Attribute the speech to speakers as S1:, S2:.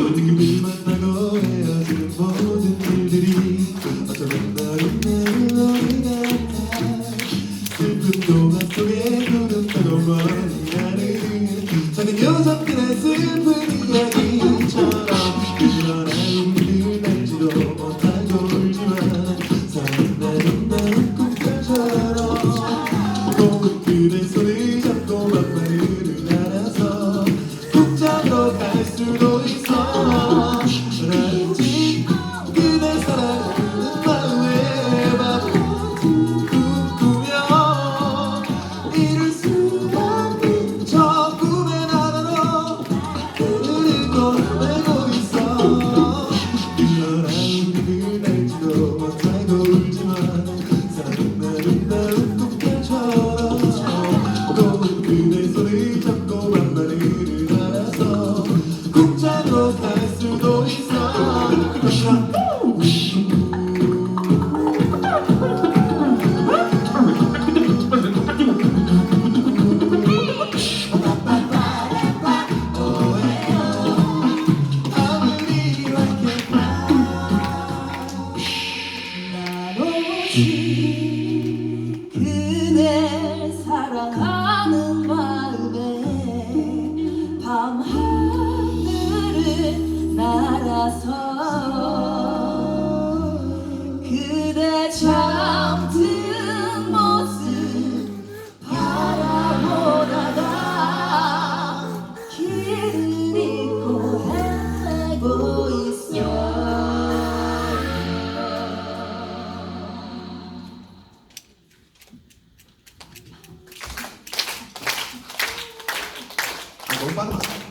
S1: 어떻게 우리 만나고 헤어지는 모든 일들이 어쩌면 나의 나를 너희가 나 슬픈 동화 속에 구름타고 멀리 나는 작은 여자들의 슬픈 이야기처럼 그런 아픔을 알지도 못하고 울지만 사랑은 나는 꿈결처럼 꽃들의 소리
S2: 그대 사랑하는 마음에 밤하늘을 날아서 너무
S1: 빠르다. 그러나